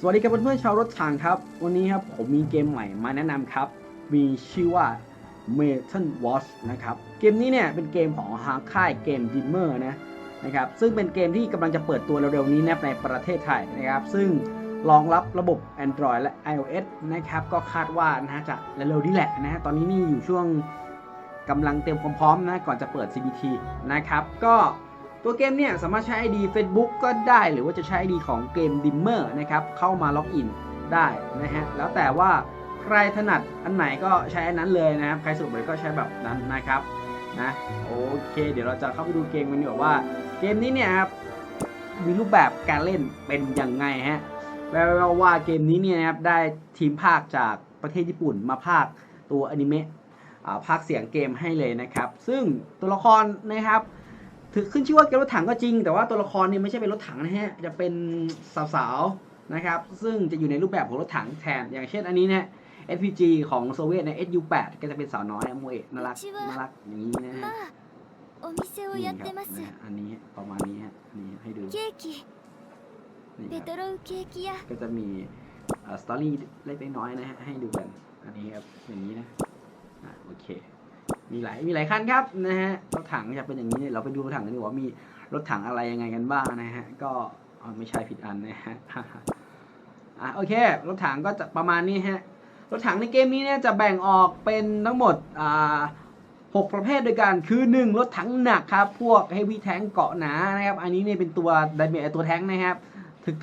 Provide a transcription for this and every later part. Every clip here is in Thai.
สวัสดีครับเพื่อนๆชาวรถถังครับ วันนี้ครับผมมีเกมใหม่มาแนะนำครับ มีชื่อว่า Metal Watch นะครับ เกมนี้เนี่ยเป็นเกมของทางค่ายเกม d ิมเมอร์นะนะครับ ซึ่งเป็นเกมที่กำลังจะเปิดตัวเร็วๆนี้ในประเทศไทยนะครับ ซึ่งรองรับระบบ Android และ iOS นะครับ ก็คาดว่านะจะเร็วๆนี้แหละนะฮะตอนนี้นี่อยู่ช่วงกำลังเตรียมความพร้อมนะก่อนจะเปิด CBT นะครับ ก็ ตัวเกมเนี่ยสามารถใช้ ID Facebook ก็ได้หรือว่าจะใช้ ID ของเกม Dimmer นะครับ เข้ามาล็อกอินได้นะฮะ แล้วแต่ว่าใครถนัดอันไหนก็ใช้อันนั้นเลยนะครับ ใครสะดวกเลยก็ใช้แบบนั้นนะครับนะโอเค เดี๋ยวเราจะเข้าไปดูเกมกันดีกว่าว่า เกมนี้เนี่ยครับมีรูปแบบการเล่นเป็นยังไงฮะแววว่าเกมนี้เนี่ยนะครับได้ทีมภาคจากประเทศญี่ปุ่นมาภาคตัวอนิเมะอ่าภาคเสียงเกมให้เลยนะครับ ซึ่งตัวละครนะครับ คือขึ้นชื่อว่าเกมรถถังก็จริง แต่ว่าตัวละครเนี่ยไม่ใช่เป็นรถถังนะฮะ จะเป็นสาวๆนะครับ ซึ่งจะอยู่ในรูปแบบของรถถังแทน อย่างเช่นอันนี้นะ SPG ของโซเวียตใน SU8 ก็จะเป็นสาวน้อยโมเอะน่ารักน่ารักอย่างนี้นะฮะนี่ครับนะอันนี้ประมาณนี้ฮะน,นี่ให้ดูนี่ครับก็จะมีสตอรี่เล็กน้อยนะฮะให้ดูกัน อันนี้ครับอย่างนี้นะอ่าโอเค มีหลายมีหลายคันครับนะฮะรถถังจะเป็นอย่างนี้เราไปดูรถถังกันดีกว่ามีรถถังอะไรยังไงกันบ้างนะฮะก็ไม่ใช่ผิดอันนะฮะอะโอเค รถถังก็จะประมาณนี้ฮะรถถังในเกมนี้เนี่ยจะแบ่งออกเป็นทั้งหมดอ่าหกประเภทด้วยกันคือหนึ่งรถถังหนักครับ พวกเฮฟวี่แท้งเกาะหนานะครับ อันนี้เนี่ยเป็นตัวไดเมจตัวแท้งนะครับ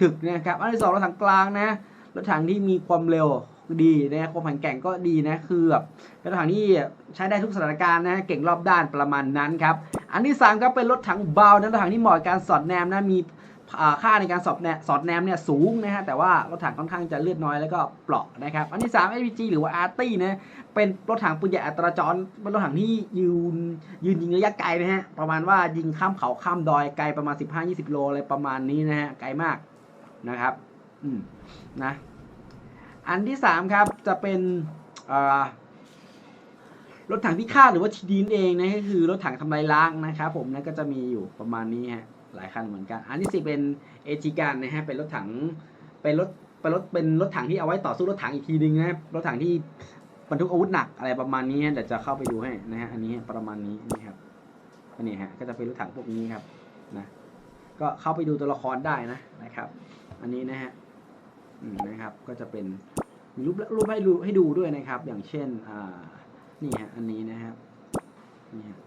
ถึกๆนะครับ อันที่สองรถถังกลางนะ รถถังที่มีความเร็ว ดีนะความแข็งแกร่งก็ดีนะคือแบบเป็นรถถังที่ใช้ได้ทุกสถานการณ์นะเก่งรอบด้านประมาณนั้นครับอันที่สามก็เป็นรถถังเบานะรถถังที่เหมาะการสอดแนมนะมีค่าในการสอดแนมสอดแนมเนี่ยสูงนะฮะแต่ว่ารถถังค่อนข้างจะเลือดน้อยแล้วก็เปราะนะครับอันที่สาม APG หรือว่า RT นะเป็นรถถังปืนใหญ่อัตราจรเป็นรถถังที่ยืนยืนยิงระยะไกลนะฮะประมาณว่ายิงข้ามเขาข้ามดอยไกลประมาณ 15-20 โลอะไรประมาณนี้นะฮะไกลมากนะครับอืมนะ อันที่สามครับ จะเป็นรถถังพิฆาตหรือว่าทีดีนเองนะก็คือรถถังทำลายล้างนะครับผมนะก็จะมีอยู่ประมาณนี้ฮะหลายคันเหมือนกัน อันที่สี่เป็นเอจิการนะฮะเป็นรถถังเป็นรถเป็นรถเป็นรถถังที่เอาไว้ต่อสู้รถถังอีกทีนึงนะรถถังที่บรรทุกอาวุธหนักอะไรประมาณนี้เดี๋ยวจะเข้าไปดูให้นะฮะอันนี้ประมาณนี้นี่ครับอันนี้ฮะก็จะเป็นรถถังพวกนี้ครับนะก็เข้าไปดูตัวละครได้นะนะครับ อันนี้นะฮะ นะครับ ก็จะเป็นมีรูปรูปให้ดูให้ดูด้วยนะครับ อย่างเช่นอ่านี่ฮะอันนี้นะครับนี่ฮะ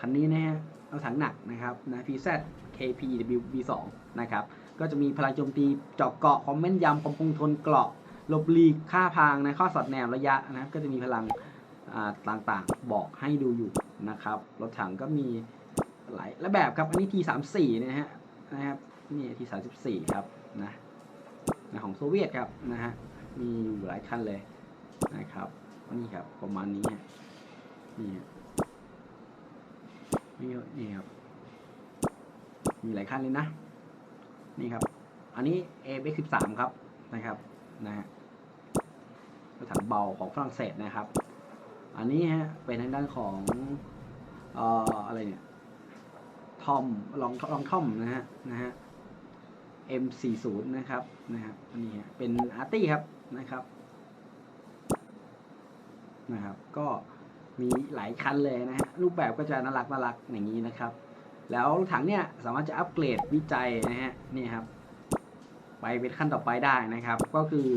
คันนี้นะฮะเอาถังหนักนะครับนะ PZ KPW B2 นะครับ ก็จะมีพลังโจมตีเจาะเกาะความแม่นยำความคงทนเกราะลบลีกค่าพางนะข้อสอดแนมระยะนะครับ ก็จะมีพลังต่างๆบอกให้ดูอยู่นะครับรถถังก็มีหลายและแบบครับ อันนี้ T34 นะฮะนะครับนี่ T34 ครับนะ ของโซเวียตครับนะฮะมีอยู่หลายคันเลยนะครับนี่ครับประมาณนี้นี่นี่นี่ครับมีหลายคันเลยนะ นี่ครับ อันนี้ a b 1 3ครับนะครับนะฮะรถถังเบาของฝรั่งเศสนะครับ อันนี้ฮะเป็นทางด้านของเอ่ออะไรเนี่ยทอมลองลองทอมนะฮะนะฮะ M40 นะครับนะครับอันนี้ฮะเป็นอาร์ตี้ครับนะครับนะครับก็มีหลายคันเลยนะฮะรูปแบบก็จะน่ารักน่ารักอย่างนี้นะครับ แล้วรถถังเนี่ยสามารถจะอัปเกรดวิจัยนะฮะนี่ครับไปเป็นขั้นต่อไปได้นะครับ ก็คือ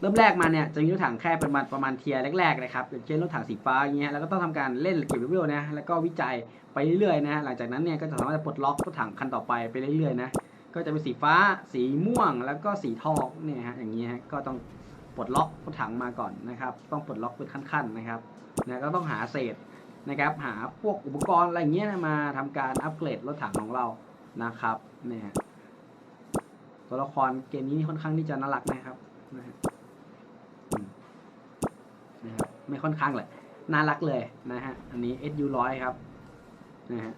เริ่มแรกมาเนี่ยจะมีรถถังแค่ประมาณประมาณเทียร์แรกๆนะครับอย่างเช่นรถถังสีฟ้าอย่างเงี้ยแล้วก็ต้องทำการเล่นเก็บเลเวลนะแล้วก็วิจัยไปเรื่อยๆนะหลังจากนั้นเนี่ยก็จะสามารถจะปลดล็อกรถถังคันต่อไปไปเรื่อยๆนะ ก็จะเป็นสีฟ้า สีม่วงแล้วก็สีทองเนี่ยฮะอย่างนี้ฮะก็ต้องปลดล็อกรถถังมาก่อนนะครับ ต้องปลดล็อกเป็นขั้นๆนะครับนะก็ต้องหาเศษนะครับ หาพวกอุปกรณ์อะไรเงี้ยมาทำการอัปเกรดรถถังของเรานะครับเนี่ยฮะตัวละครเกมนี้ค่อนข้างที่จะน่ารักนะครับนะฮะนะครับไม่ค่อนข้างเลยน่ารักเลยนะฮะอันนี้ SU ร้อยครับนะฮะ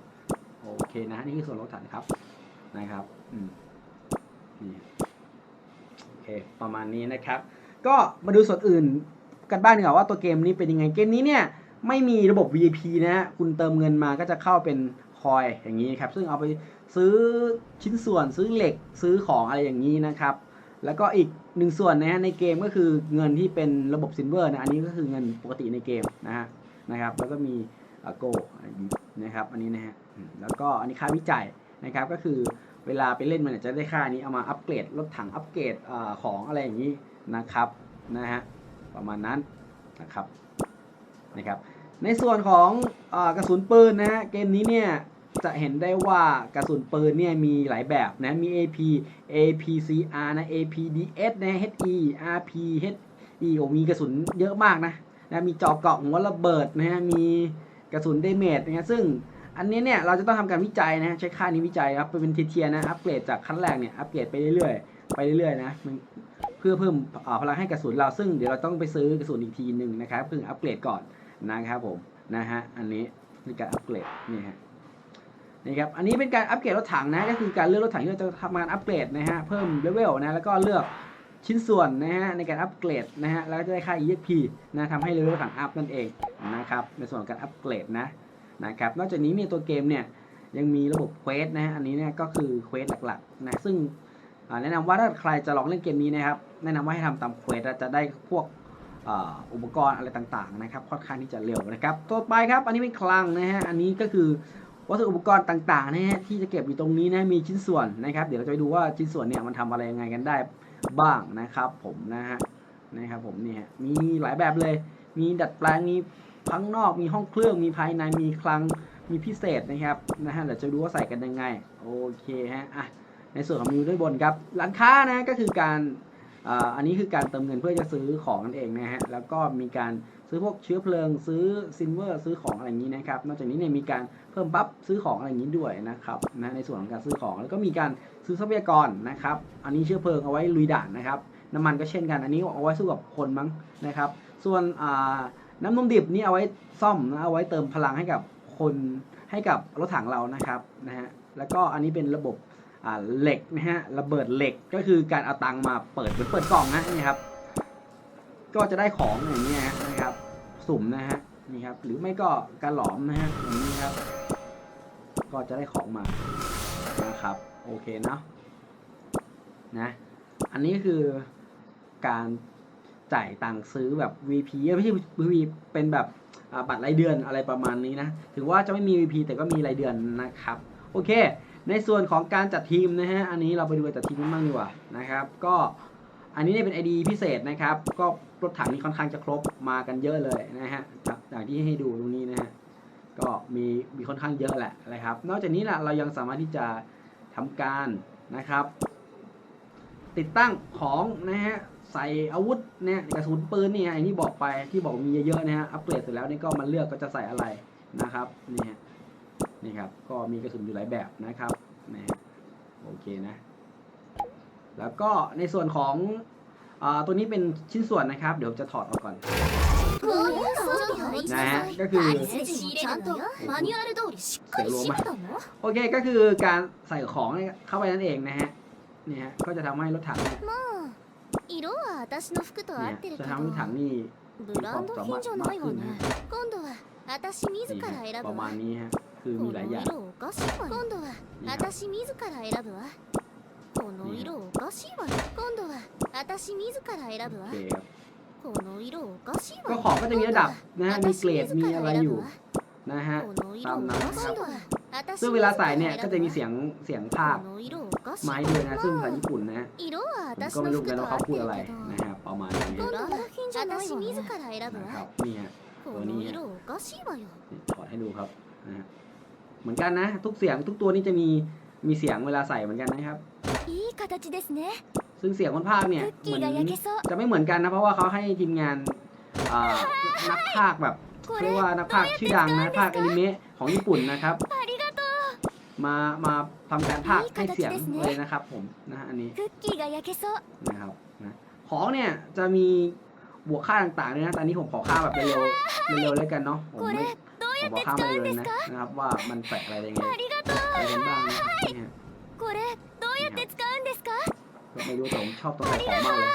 โอเคนะนี่คือส่วนรถถังครับนะครับ โอเค ประมาณนี้นะครับ ก็มาดูส่วนอื่นกันบ้างดีกว่าว่าตัวเกมนี้เป็นยังไง เกมนี้เนี่ยไม่มีระบบ VIP นะฮะ คุณเติมเงินมาก็จะเข้าเป็นคอยอย่างนี้ครับ ซึ่งเอาไปซื้อชิ้นส่วนซื้อเหล็กซื้อของอะไรอย่างนี้นะครับ แล้วก็อีกหนึ่งส่วนนะฮะในเกมก็คือเงินที่เป็นระบบซิลเวอร์นะ อันนี้ก็คือเงินปกติในเกมนะฮะนะครับ แล้วก็มีโกนะครับ อันนี้นะฮะ แล้วก็อันนี้ค่าวิจัยนะครับก็คือ เวลาไปเล่นมันจะได้ค่านี้เอามาอัปเกรดรถถังอัปเกรดอของอะไรอย่างนี้นะครับนะฮะประมาณนั้นนะครับนะครับในส่วนของอกระสุนปืนนะฮะเกมนี้เนี่ยจะเห็นได้ว่ากระสุนปืนเนี่ยมีหลายแบบนะมี AP APCR นะ APDS นะ HE RP HE โอ้มีกระสุนเยอะมากนะนะมีเจาะเกาะหัวระเบิดนะฮะมีกระสุนเดเมจนะซึ่ง อันนี้เนี่ยเราจะต้องทำการวิจัยนะใช้ค่านี้วิจัยครับเป็นเทียร์นะอัปเกรดจากขั้นแรกเนี่ยอัปเกรดไปเรื่อยๆไปเรื่อยๆนะมันเพื่อเพิ่มอ่าพลังให้กระสุนเราซึ่งเดี๋ยวเราต้องไปซื้อกระสุนอีกทีหนึ่งนะครับเพิ่งอัปเกรดก่อนนะครับผมนะฮะอันนี้คือการอัปเกรดนี่ฮะนี่ครับอันนี้เป็นการอัปเกรดรถถังนะก็คือการเลือกรถถังที่เราจะทำการอัปเกรดนะฮะเพิ่มเลเวลนะแล้วก็เลือกชิ้นส่วนนะฮะในการอัปเกรดนะฮะแล้วก็จะได้ค่า EXP นะทำให้เลเวลรถถังอัพนั่นเองนะครับในส่วนของการอัปเกรดนะ นะครับนอกจากนี้เนี่ยตัวเกมเนี่ยยังมีระบบเควสนะฮะอันนี้เนี่ยก็คือเควสหลักๆนะซึ่งแนะนำว่าถ้าใครจะลองเล่นเกมนี้นะครับแนะนำว่าให้ทำตามเควสจะได้พวกอ,อุปกรณ์อะไรต่างๆนะครับค่อนข้างที่จะเร็วนะครับต่อไปครับ อันนี้เป็นคลังนะฮะอันนี้ก็คือวัสดุอุปกรณ์ต่างๆนะฮะที่จะเก็บอยู่ตรงนี้นะมีชิ้นส่วนนะครับ เดี๋ยวเราจะไปดูว่าชิ้นส่วนเนี่ยมันทำอะไรยังไงกันได้บ้างนะครับ ผมนะฮะนะครับผมเนี่ยมีหลายแบบเลย มีดัดแปลงมี ข้างนอกมีห้องเครื่องมีภายในมีคลังมีพิเศษนะครับนะฮะเดี๋ยวจะดูว่าใส่กันยังไงโอเคฮะอะในส่วนของมนูด้านบนครับร้านค้านะก็คือการอ่าอันนี้คือการเติมเงินเพื่อจะซื้อของนั่นเองนะฮะแล้วก็มีการซื้อพวกเชื้อเพลิงซื้อซินเวอร์ซื้อของอะไรอย่างนี้นะครับนอกจากนี้เนี่ยมีการเพิ่มบัฟซื้อของอะไรอย่างนี้ด้วยนะครับนะในส่วนของการซื้อของแล้วก็มีการซื้อทรัพยากรนะครับอันนี้เชื้อเพลิงเอาไว้ลุยด่านนะครับน้ำมันก็เช่นกัน อันนี้เอาไว้สู้กับคนมั้งนะครับ ส่วนอ่า น้ำนมดิบนี่เอาไว้ซ่อมนะเอาไว้เติมพลังให้กับคนให้กับรถถังเรานะครับนะฮะแล้วก็อันนี้เป็นระบบเหล็กนะฮะระเบิดเหล็กก็คือการเอาตังมาเปิดเหมือนเปิดกล่องนะนี่ครับ ก็จะได้ของอย่างนี้นะครับ สุ่มนะฮะนี่ครับ หรือไม่ก็การหลอมนะฮะอย่างนี้ครับ ก็จะได้ของมานะครับ โอเคเนาะนะ อันนี้คือการ จ่ายตังค์ซื้อแบบ VP ไม่ใช่ VP เป็นแบบบัตรรายเดือนอะไรประมาณนี้นะ ถึงว่าจะไม่มี VP แต่ก็มีรายเดือนนะครับ โอเค ในส่วนของการจัดทีมนะฮะ อันนี้เราไปดูการจัดทีมกันบ้างดีกว่านะครับ ก็อันนี้เนี่ยเป็น ID พิเศษนะครับ ก็รถถังนี่ค่อนข้างจะครบมากันเยอะเลยนะฮะจากอย่างที่ให้ดูตรงนี้นะฮะ ก็มีมีค่อนข้างเยอะแหละนะครับ นอกจากนี้นะเรายังสามารถที่จะทำการนะครับ ติดตั้งของนะฮะ ใส่อาวุธเนี่ยกระสุนปืนนี่ไงนี่บอกไปที่บอกมีเยอะๆนะฮะอัปเกรดเสร็จแล้วนี่ก็มันเลือกก็จะใส่อะไรนะครับนี่ฮะนี่ครับก็มีกระสุนอยู่หลายแบบนะครับนะโอเคนะ แล้วก็ในส่วนของอ่าตัวนี้เป็นชิ้นส่วนนะครับ เดี๋ยวจะถอดออกก่อนนะฮะก็คือเสรวมโอเคก็คือการใส่ของเข้าไปนั่นเองนะฮะนี่ฮะก็จะทำให้รถถัง 色は私の服と合 เนี่ย ってる จะ けど ทำให้รถถังนี่ ブランド品じゃないわね今度は私自 นี่ ら ฮะ 選 ป ぶ ระมา わ ณนี้ฮะคือ こ มีหลายอย่าง の色おかしいわよ今度は私自ら選ぶわこの色おかしいわよ今度は私自ら選ぶ โอ わ เคครับ この色おかしいわ ก็ よ ของก็จะมีระดับนะฮะมี 私 เกรด 自 มี ら อะไร 選 อยู่ ぶわ นะฮะ この色おかしいわ私 ซึ่ง 自 เวลา ら ใส่เนี่ย 選 ก็ ぶ จะมี わ เสียงเสียงภาพ この色おかしい ไม้ด้วยนะซึ่งภาษาญี่ปุ่นนะฮะก็ไม่รู้กันว่าเขาพูดอะไรนะครับประมาณนี้นะครับนี่ฮะตัวนี้ฮะถอดให้ดูครับนะฮะเหมือนกันนะ ทุกเสียงทุกตัวนี้จะมีมีเสียงเวลาใส่เหมือนกันนะครับซึ่งเสียงคนภาคเนี่ยเหมือนจะไม่เหมือนกันนะเพราะว่าเขาให้ทีมงานนักภาคแบบเรียกว่านักภาคชื่อดังนะภาคอนิเมะของญี่ปุ่นนะครับ มามาทำแผนภาคให้เสียงเลยนะครับ ผมนะอันนี้นะครับนะของเนี่ยจะมีบวกค่าต่างๆด้วยนะตอนนี้ผมขอค่าแบบเร็วเร็วเลยกันเนาะผมไม่ผบอกค่ามาเลยนะนะครับว่ามันแปลกอะไรยังไงอะไรบ้างเนี่ยก็ไม่รู้แต่ผมชอบตัวใส่ของมากเลย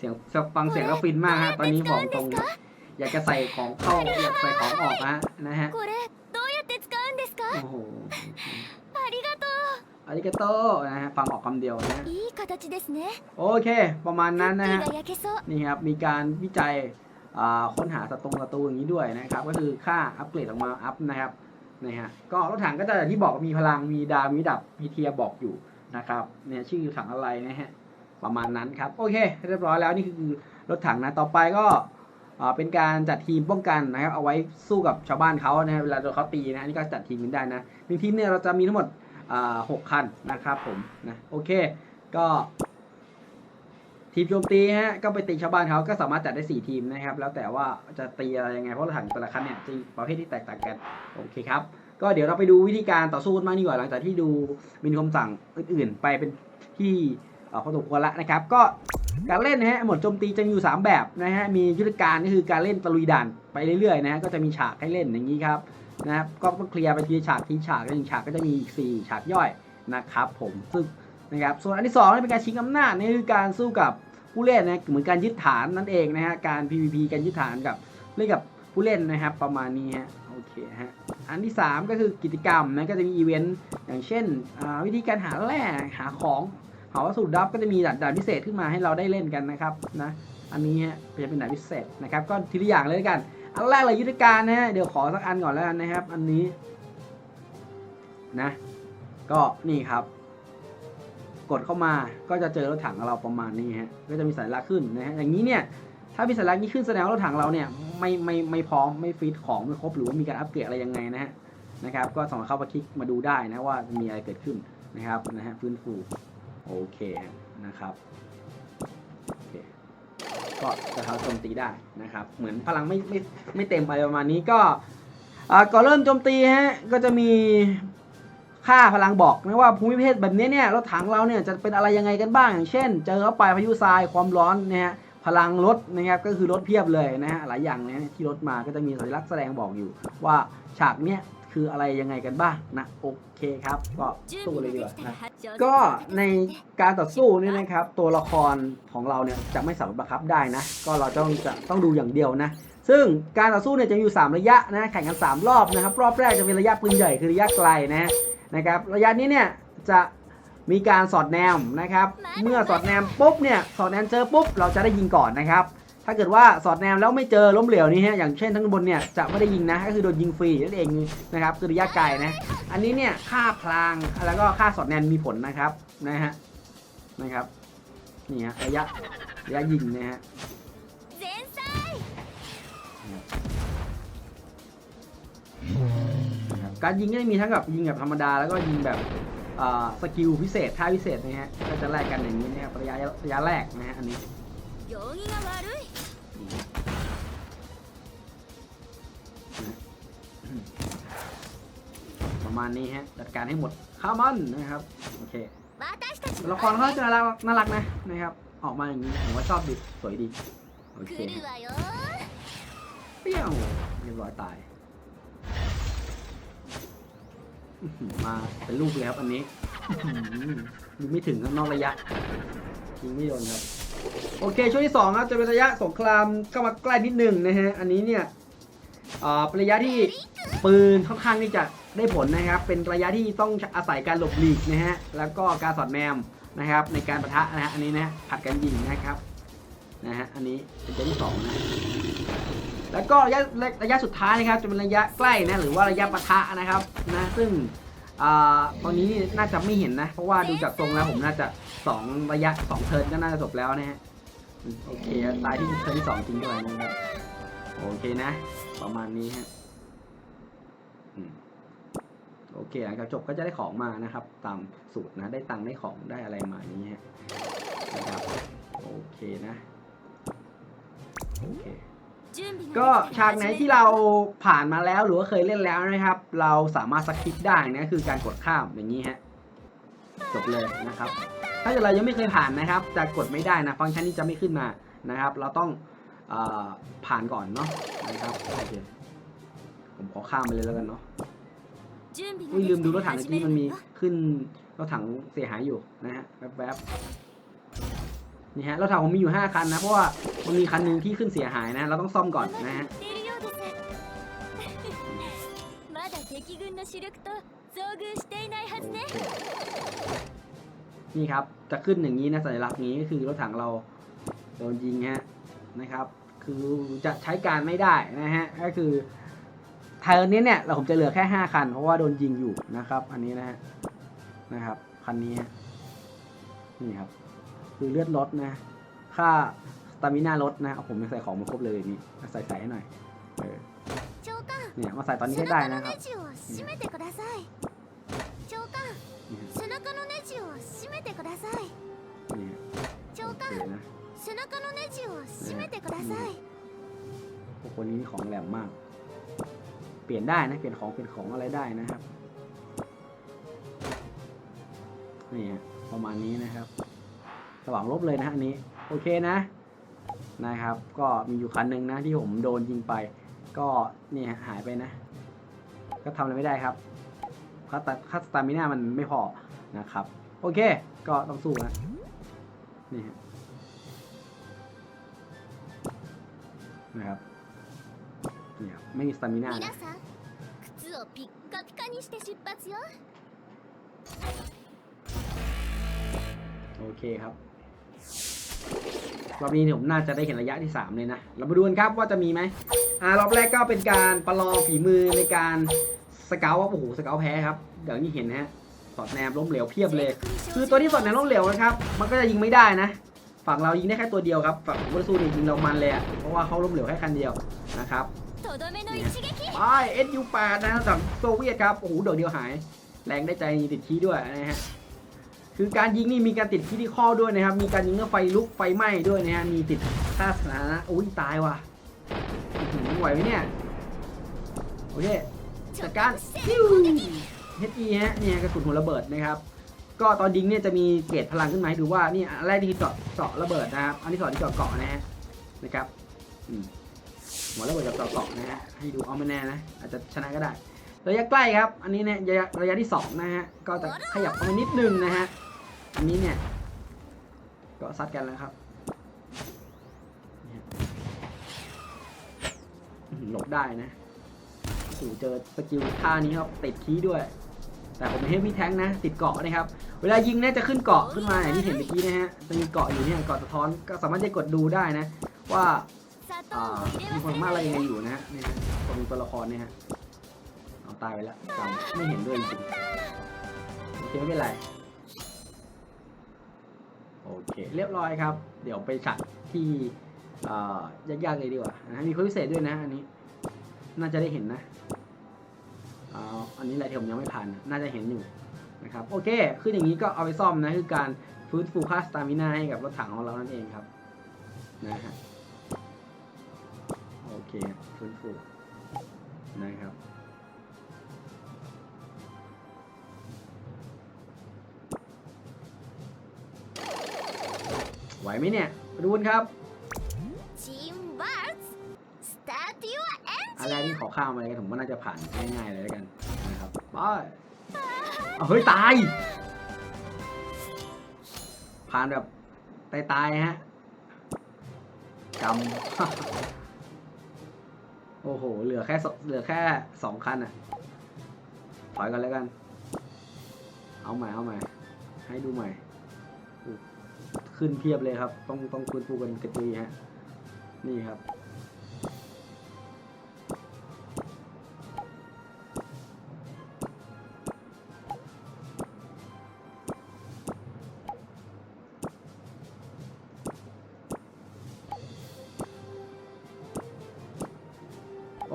เสียงฟังเสียงก็ฟินมากฮะตอนนี้ผมกตรงอยากจะใส่ของเข้าอยากใส่ของออกฮะนะฮะโอ้โห อาริกาโตนะฮะฟังออกคำเดียวนะ โอเค ประมาณนั้นนะฮะ นี่ครับ มีการวิจัยค้นหาศัตมประตูอย่างนี้ด้วยนะครับ ก็คือค่าอัปเกรดออกมาอัพนะครับนะฮะก็รถถังก็จะที่บอกมีพลังมีดาวมีดับมีเทียบอกอยู่นะครับเนี่ยชื่อถังอะไรนะฮะประมาณนั้นครับโอเค เรียบร้อยแล้วนี่คือรถถังนะต่อไปก็เป็นการจัดทีมป้องกันนะครับเอาไว้สู้กับชาวบ้านเขานะเวลาโดนเขาตีนะนี่ก็จัดทีมกันได้นะหนึ่งทีมเนี่ยเราจะมีทั้งหมด หกคันนะครับผมนะโอเคก็ทีมโจมตีฮะก็ไปตีชาวบ้านเขาก็สามารถจัดได้ 4 ทีมนะครับ แล้วแต่ว่าจะตีอะไรยังไงเพราะรถถังแต่ละคันเนี่ยจะประเภทที่แตกต่างกันโอเคครับก็เดี๋ยวเราไปดูวิธีการต่อสู้กันมากดีกว่าหลังจากที่ดูมีคำสั่งอื่นๆ ไปเป็นที่เอ่อพอสมควรละนะครับ ก็การเล่นนะฮะหมดโจมตีจะมีอยู่ 3 แบบนะฮะมียุทธการก็คือการเล่นตะลุยด่านไปเรื่อยๆนะฮะก็จะมีฉากให้เล่นอย่างนี้ครับ นะครับก็ต้องเคลียร์ไปทีฉากทีฉากแล้วหนึ่งฉากก็จะมีอีก4ฉากย่อยนะครับผมซึ่งนะครับส่วนอันที่2นี่เป็นการชิงอำนาจนี่คือการสู้กับผู้เล่นนะเหมือนการยึดฐานนั่นเองนะฮะการ PVP การยึดฐานกับเล่นกับผู้เล่นนะครับประมาณนี้ฮะโอเคฮะอันที่ 3 ก็คือกิจกรรมนะก็จะมีอีเวนต์อย่างเช่นวิธีการหาแร่หาของหาวัสดุดับก็จะมีด่านพิเศษขึ้นมาให้เราได้เล่นกันนะครับนะอันนี้ฮะจะเป็นด่านพิเศษนะครับก็ทีละอย่างเลยด้วกัน อันแรกเลยยุทธการนะฮะเดี๋ยวขอสักอันก่อนแล้วกันนะครับ อันนี้นะ ก็นี่ครับ กดเข้ามาก็จะเจอรถถังของเราประมาณนี้ฮะก็จะมีสัญลักษณ์ขึ้นนะฮะอย่างนี้เนี่ยถ้ามีสัญลักษณ์นี้ขึ้นแสดงว่ารถถังเราเนี่ยไม่ไม่ไม่พร้อมไม่ฟิตของไม่ครบหรือว่ามีการอัปเกรดอะไรยังไงนะฮะนะครับ ก็สามารถเข้ามาคลิกมาดูได้นะว่ามีอะไรเกิดขึ้นนะครับนะฮะฟื้นฟูโอเคนะครับโอเค ก็จะทำโจมตีได้นะครับ เหมือนพลังไม่ไม่ไม่เต็มไปประมาณนี้ก็ก่อนเริ่มโจมตีฮะก็จะมีค่าพลังบอกนะว่าภูมิประเทศแบบนี้เนี่ยรถถังเราเนี่ยจะเป็นอะไรยังไงกันบ้างอย่างเช่น เจอเข้าไปพายุทรายความร้อนนะฮะพลังลดนะครับก็คือลดเพียบเลยนะฮะหลายอย่างเนี่ยที่ลดมาก็จะมีสัญลักษณ์แสดงบอกอยู่ ว่าฉากเนี้ยคืออะไรยังไงกันบ้างนะโอเค เคครับ ก็สู้เลยดีกว่านะก็ในการต่อสู้นี่นะครับ ตัวละครของเราเนี่ยจะไม่สามารถบังคับได้นะ ก็เราต้องจะต้องดูอย่างเดียวนะ ซึ่งการต่อสู้เนี่ยจะอยู่ 3 ระยะนะ แข่งกัน 3 รอบนะครับ รอบแรกจะเป็นระยะปืนใหญ่คือระยะไกลนะนะครับ ระยะนี้เนี่ยจะมีการสอดแนมนะครับ เมื่อสอดแนมปุ๊บเนี่ย สอดแนมเจอปุ๊บ เราจะได้ยิงก่อนนะครับ ถ้าเกิดว่าสอดแนมแล้วไม่เจอล้มเหลวนี่ฮะอย่างเช่นทั้งบนเนี่ยจะไม่ได้ยิงนะก็คือโดนยิงฟรีนั่นเองนะครับคือระยะไกลนะ อันนี้เนี่ยค่าพลางแล้วก็ค่าสอดแนมมีผลนะครับนะฮะนะครับนี่ฮะระยะระยะยิงนะฮะการยิงก็จะมีทั้งแบบยิงแบบธรรมดาแล้วก็ยิงแบบสกิลพิเศษท่าพิเศษนะฮะก็จะแลกกันอย่างนี้นะครับระยะระยะแรกนะฮะอันนี้ 行儀が悪い ประมาณนี้ฮะจัดการให้หมดข้ามันนะครับโอเค 私たち ตัวละครเขาจะน่ารักน่ารักนะนะครับ ออกมาอย่างนี้ผมว่าชอบดีสวยดีโอเค 来るわよ เปรี้ยวเรียบร้อยตายอื้อหือมาเป็นลูกเลยครับอันนี้อื้อหือยิงไม่ถึงครับนอกระยะยิงไม่โดนครับ โอเคช่วงที่สองครับจะเป็นระยะสงครามเข้ามาใกล้นิดหนึ่งนะฮะอันนี้เนี่ยอ่าเป็นระยะที่ปืนค่อนข้างที่จะได้ผลนะครับ เป็นระยะที่ต้องอาศัยการหลบหลีกนะฮะแล้วก็การสอดแนมนะครับ ในการประทะนะฮะอันนี้นะผัดกันยิงนะครับนะฮะอันนี้เป็นระยะที่สองนะแล้วก็ระยะระยะสุดท้ายนะครับจะเป็นระยะใกล้นะหรือว่าระยะปะทะนะครับนะซึ่งอ่าตอนนี้นี่น่าจะไม่เห็นนะ เพราะว่าดูจากทรงแล้วผมน่าจะ สองระยะสองเทิร์นก็น่าจะจบแล้วนะฮะโอเคตายที่เทิร์นที่สองจริงด้วยนะครับโอเคนะ ประมาณนี้ฮะโอเคหลังจากจบก็จะได้ของมานะครับ ตามสูตรนะ ได้ตังค์ได้ของได้อะไรมาอย่างเงี้ยนะครับโอเคนะโอเคก็ฉากไหนที่เราผ่านมาแล้วหรือว่าเคยเล่นแล้วนะครับ เราสามารถสกิปได้นะคือการกดข้ามอย่างนี้ฮะจบเลยนะครับ ถ้าเกิดเรายังไม่เคยผ่านนะครับ จะกดไม่ได้นะฟังก์ชันนี้จะไม่ขึ้นมานะครับ เราต้องเออผ่านก่อนเนาะนะครับโอเคผมขอข้ามไปเลยแล้วกันเนาะ 準備が อุ้ย で ลืม き ดู た รถ ら ถังเมื่ 始 อกี้ め มัน る มี わよ ขึ้นรถถังนะเสียหายอยู่นะฮะแวบๆนี่ฮะรถถังผมมีอยู่ 5 คันนะ เพราะว่ามันมีคันหนึงที่ขึ้นเสียหายนะ เราต้องซ่อมก่อนนะฮะ うまくいっているようですまだ敵 敵軍の主力と遭遇していないはずね โอเค นี่ครับ จะขึ้นอย่างนี้นะสัญลักษณ์นี้ก็คือรถถังเราโดนยิงฮะนะครับ คือจะใช้การไม่ได้นะฮะก็คือเทอร์นี้เนี่ยเราผมจะเหลือแค่ 5 คัน เพราะว่าโดนยิงอยู่นะครับ อันนี้นะฮะนะครับคันนี้นี่ครับ คือเลือดรถนะ ค่าตามิน่ารถนะเอาผมใส่ของมาครบเลยนี่ใส่ใส่ให้หน่อยเออเนี่ยมาใส่ตอนนี้ได้นะครับ 中のネジを締めてください นี่ฮะ 長 โอเค 官 นะ 背中のネジを締めてください พวกคนนี้นี่ของแหลมมาก เปลี่ยนได้นะ เปลี่ยนของเปลี่ยนของอะไรได้นะครับ นี่ฮะประมาณนี้นะครับ สว่างลบเลยนะฮะอันนี้ โอเคนะ นะครับ ก็มีอยู่คันหนึ่งนะที่ผมโดนยิงไป ก็นี่ฮะหายไปนะ ก็ทำอะไรไม่ได้ครับค่าตาค่าสตามิน่ามันไม่พอ นะครับ โอเค ก็ต้องสู้นะนี่นะครับนี่คไม่มีสตามิน่านะโอเคครับรอบนี้ผมน่าจะได้เห็นระยะที่ 3 เลยนะ เรามาดูกันครับว่าจะมีไหมอ่ารอบแรกก็เป็นการประลองฝีมือในการสเกลว่าโอ้โหสเกลแพ้ครับ เดี๋ยวนี้เห็นนฮะ อดแนมล้มเหลวเพียบเลย คือตัวที่สอดแนมล้มเหลวนะครับ มันก็จะยิงไม่ได้นะ ฝั่งเรายิงได้แค่ตัวเดียวครับ ฝั่งวอร์ซูนี่ยิงเรามันเลยเพราะว่าเขาล้มเหลวแค่คันเดียวนะครับไปเอสยูแปดนะจากโซเวียตครับ โอ้โหเดี๋เดียวหาย แรงได้ใจติดขี้ด้วยนะฮะ คือการยิงนี่มีการติดขี้ที่ข้อด้วยนะครับ มีการยิงก็ไฟลุกไฟไหม้ด้วยนะฮะ มีติดค่าสนานะอุ้ยตายว่ะไหวไหมเนี่ย โอเคจัดการ ฮิวเฮดีฮะเนี่ยกระสุนหัวระเบิดนะครับ ก็ตอนยิงเนี่ยจะมีเกรดพลังขึ้นมาให้ดูว่านี่อันแรกนี่คือเจาะเจาะระเบิดนะครับ อันที่สองที่เจาะเกาะนะฮะนะครับหัวระเบิดกับเจาะเกาะนะฮะให้ดูเอาไม่แน่นะอาจจะชนะก็ได้ระยะใกล้ครับ อันนี้เนี่ยระยะระยะที่สองนะฮะก็จะขยับออกมานิดนึงนะฮะอันนี้เนี่ยก็ซัดกันแล้วครับหลบได้นะโอ้เจอสกิลท่านี้ครับติดคีด้วย แต่ผมเทพมีแท้งนะ ติดเกาะนะครับ เวลายิงเนี่ยจะขึ้นเกาะขึ้นมาอย่างที่เห็นเมื่อกี้นะฮะจะมีเกาะอยู่เนี่ยเกาะสะท้อนก็สามารถจะกดดูได้นะ ว่ามีคนมาอะไรยังไงอยู่นะฮะนี่ฮะตรงตัวละครเนี่ยฮะเอาตายไปแล้วจำไม่เห็นด้วยจริงโอเคไม่เป็นไรโอเคเรียบร้อยครับ เดี๋ยวไปฉัดที่ยากๆเลยดีกว่านะมีคนพิเศษด้วยนะอันนี้ น่าจะได้เห็นนะ อันนี้แหละที่ผมยังไม่ผ่านน่าจะเห็นอยู่นะครับโอเคคืออย่างนี้ก็เอาไปซ่อมนะคือการฟื้นฟูค่าสตามินาให้กับรถถังของเรานั่นเองครับนะฮะโอเคฟื้นฟูนะครับไหวไหมเนี่ยดูนครับ อันแรกที่ขอข้ามมาเลยผมว่าน่าจะผ่านง่ายๆเลยแล้วกันนะครับไปเอาเฮ้ยตาย ผ่านแบบตายๆฮะกำโอ้โห เหลือแค่สเหลือแค่สองคันอะถอยกันแล้วกัน เอาใหม่เอาใหม่ ให้ดูใหม่อู้ขึ้นเพียบเลยครับ ต้องต้องฟื้นฟูกันกระจุยฮะ นี่ครับ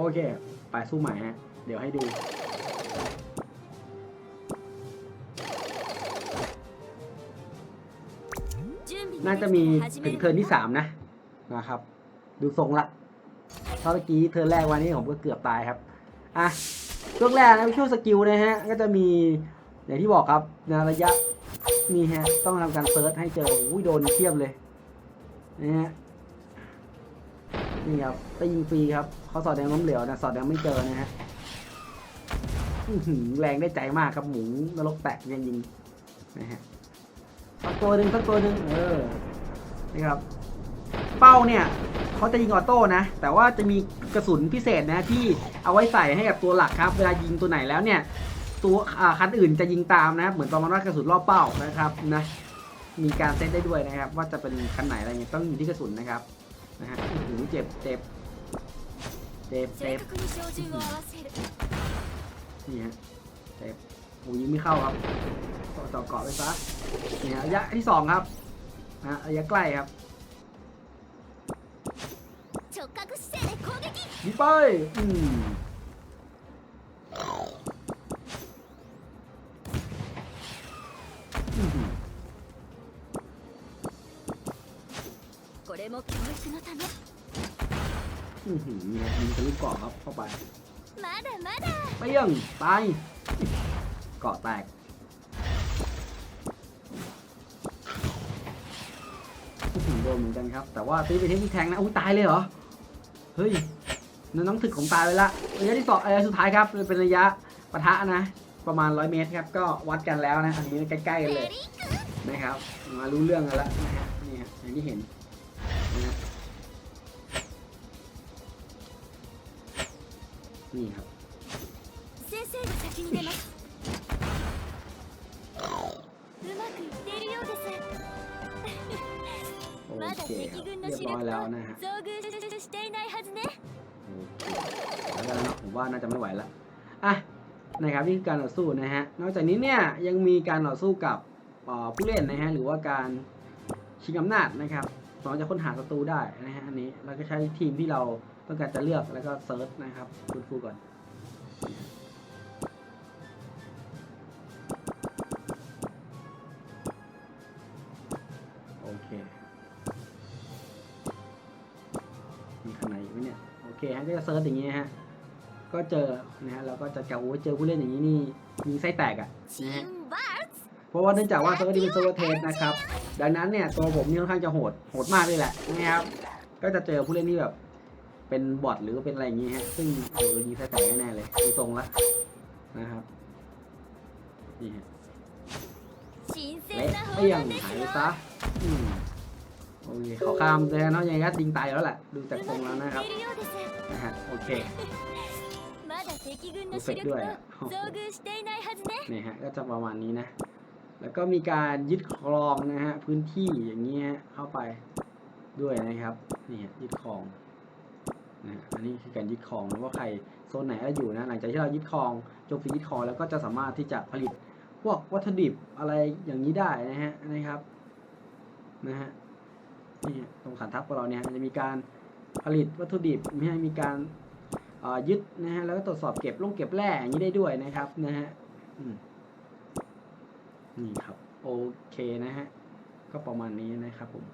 โอเค ไปสู้ใหม่ฮะ เดี๋ยวให้ดู น่าจะมีถึงเทิร์นที่สามนะ นะครับ ดูทรงละเท่าเมื่อกี้เทิร์นแรกวันนี้ผมก็เกือบตายครับ อะเรื่องแรกนะช่วงสกิลนะฮะ ก็จะมี อย่างที่บอกครับนระยะนี่ฮะ ต้องทำการเซิร์ชให้เจออุ้ยโดนเทียบเลยนะฮะ นี่ครับไปยิงฟรีครับเขาสอดแดงล้มเหลวนะสอดแดงไม่เจอนะฮะแรงได้ใจมากครับหมูนรกแตกยังยิงนะฮะสักตัวหนึ่งสักตัวหนึ่งเออนี่ครับ เป้าเนี่ยเขาจะยิงออโต้นะ แต่ว่าจะมีกระสุนพิเศษนะที่เอาไว้ใส่ให้กับตัวหลักครับ เวลายิงตัวไหนแล้วเนี่ย ตัวคันอื่นจะยิงตามนะครับเหมือนประมาณว่ากระสุนรอบเป้านะครับนะมีการเซตได้ด้วยนะครับ ว่าจะเป็นคันไหนอะไรเงี้ยต้องอยู่ที่กระสุนนะครับ นะฮะโอ้โหเจ็บเจ็บเจ็บเจ็บนี่ฮะเจ็บโอ้ยิงไม่เข้าครับต่อเกาะไปซะนี่ฮะระยะที่สองครับนะระยะใกล้ครับยิงไปอืม れも教育のため อื้อหือนี่ฮะยิงทะลุเกาะครับเข้าไป まだまだ เปี้ยงตายเกาะแตกอื้อหือโดนเหมือนกันครับ แต่ว่าตีไปเทคนิคแทงนะอุ้ยตายเลยเหรอ เฮ้ยนั่นน้องถึกของตายไปละระยะที่สองระยะสุดท้ายครับเป็นระยะปะทะนะ ประมาณ 100 เมตรครับ ก็วัดกันแล้วนะ อันนี้ใกล้ๆกันเลย レリーク นะครับ มารู้เรื่องกันแล้วนะฮะนี่ฮะอย่างที่เห็น นี่ครับโอเคเรียบร้อยแล้วนะฮะแล้วนะผมว่าน่าจะไม่ไหวละอะนะครับนี่คือการต่อสู้นะฮะนอกจากนี้เนี่ยยังมีการต่อสู้กับผู้เล่นนะฮะหรือว่าการชิงอำนาจนะครับ เราจะค้นหาศัตรูได้นะฮะอันนี้เราก็ใช้ทีมที่เราต้องการจะเลือกแล้วก็เซิร์ชนะครับคุณครูก่อนโอเคมีขนาดอยู่เนี่ยโอเคฮะก็จะเซิร์ชอย่างเงี้ยฮะก็เจอนะฮะเราก็จะกะโอ้เจอผู้เล่นอย่างนี้นี่มีไส้แตกอะนะฮะ ราะว่าเนื่องจากว่าเซิร์ฟนี้เป็นเซิร์ฟเทนนะครับ ดังนั้นเนี่ยตัวผมนี่ค่อนข้างจะโหด โหดมากเลยแหละนะครับ ก็จะเจอผู้เล่นที่แบบ เป็นบอทหรือเป็นอะไรอย่างงี้ฮะ ซึ่งโอ้ยยิงใส่แน่เลยดูทรงละนะครับ นี่ฮะเละไม่ยังหายไปซะโอเคเขาข้ามเลเนาะยังไงก็ดิงตายแล้วแหละ ดูจากทรงแล้วนะครับ นะฮะ โอเคเสร็จด้วยนี่ฮะ ก็จะประมาณนี้นะ แล้วก็มีการยึดครองนะฮะพื้นที่อย่างนี้ฮะเข้าไปด้วยนะครับนี่ยึดครองนะอันนี้คือการยึดครองนะว่าใครโซนไหนก็อยู่นะหลังจากที่เรายึดครองโจมตียึดครองแล้วก็จะสามารถที่จะผลิตพวกวัตถุดิบอะไรอย่างนี้ได้นะฮะนะครับนะฮะนี่ตรงฐานทัพของเราเนี่ยจะมีการผลิตวัตถุดิบไม่ให้มีการยึดนะฮะแล้วก็ตรวจสอบเก็บลงเก็บแร่อย่างนี้ได้ด้วยนะครับนะฮะอืม นี่ครับโอเคนะฮะก็ประมาณนี้นะครับผม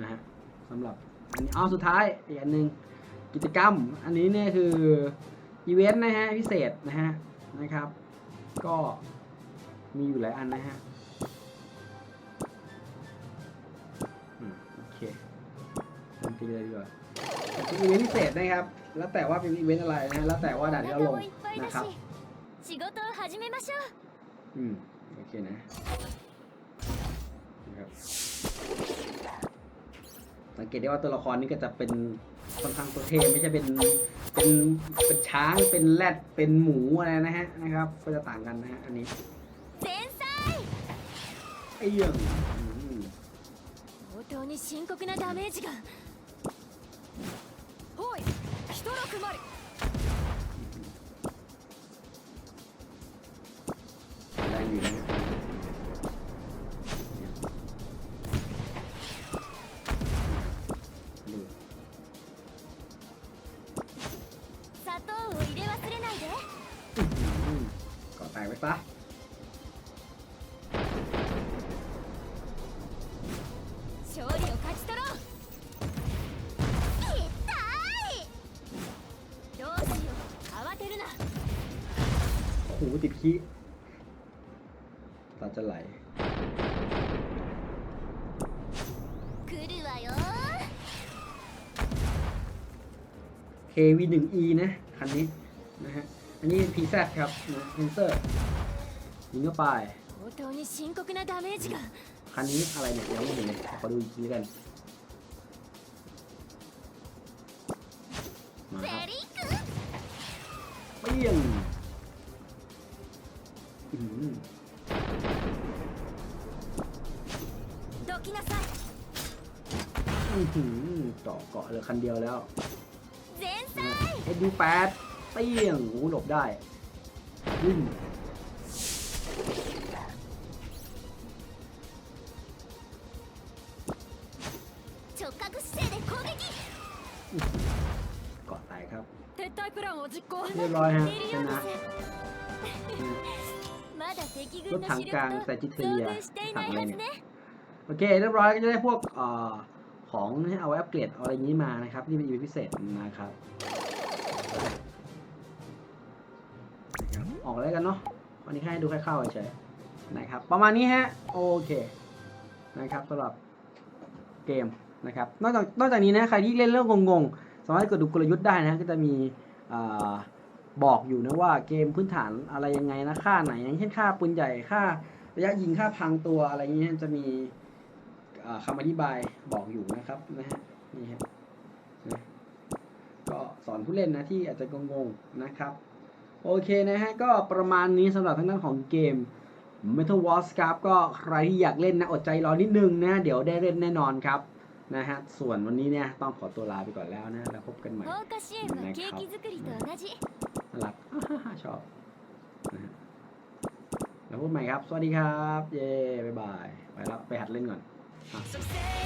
นะฮะสำหรับอันนี้อ๋อสุดท้ายอีกอันหนึ่งกิจกรรม อันนี้เนี่ยคืออีเวนต์นะฮะพิเศษนะฮะนะครับ ก็มีอยู่หลายอันนะฮะ อืมโอเคทำไปเลยดีกว่าเป็นอีเวนต์พิเศษนะครับ แล้วแต่ว่าเป็นอีเวนต์อะไรนะ แล้วแต่ว่าด่าน お ที่ 腹 เราลง もいっぱいだ นะครับ し仕事を始めましょう อืม โอเคนะครับสังเกตได้ว่าตัวละครนี้ก็จะเป็นค่อนข้างตัวเทไม่ใช่เป็นเป็นเป็นช้างเป็นแรดเป็นหมูอะไรนะฮะนะครับ ก็จะต่างกันนะฮะอันนี้ไอ้ยัง本当に深刻なダメージがほい160 KV1E นะคันนี้นะฮะ อันนี้ PZ ครับนะเซนเซอร์ยิงเข้าไปคันนี้อะไรเนี่ยยังไม่เห็นเลยขอดูอีกทีกันมาครับ คันเดียวแล้วเอ็ดดูแปดเตี้ยงหูหลบได้วิ่งกอดตายครับเรียบร้อยฮะชนะรถถังกลางใส่จิตเทียอรเนี่ยโอเคเรียบร้อยก็จะได้พวกอ่อ ของที่เอาไว้อัปเกรดอะไรนี้มานะครับที่เป็นอีเวนต์พิเศษนะครับออกอะไรกันเนาะวันนี้แค่ให้ดูแค่เข้าวๆเฉยๆนะครับ ประมาณนี้ฮะโอเคนะครับสำหรับเกมนะครับนอกจากนอกจากนี้นะใครที่เล่นเรื่องงงๆสามารถกดดูกลยุทธ์ได้นะก็จะมีอบอกอยู่นะว่าเกมพื้นฐานอะไรยังไงนะค่าไหนอย่างเช่นค่าปืนใหญ่ค่าระยะยิงค่าพังตัวอะไรอย่างเงี้ยจะมี คำอธิบายบอกอยู่นะครับนะฮะนี่ฮะก็สอนผู้เล่นนะที่อาจจะงงๆนะครับ โอเคนะฮะก็ประมาณนี้สำหรับทางด้านของเกม Metal War s c a r ก็ใครที่อยากเล่นนะอดใจรอนิดนึงนะ เดี๋ยวได้เล่นแน่นอนครับนะฮะส่วนวันนี้เนี่ยต้องขอตัวลาไปก่อนแล้วนะ แล้วพบกันใหม่นะครับรักชอบแล้วพบใหม่ครับ สวัสดีครับ เย้บายบาย ไปแล้ว ไปหัดเล่นก่อน Some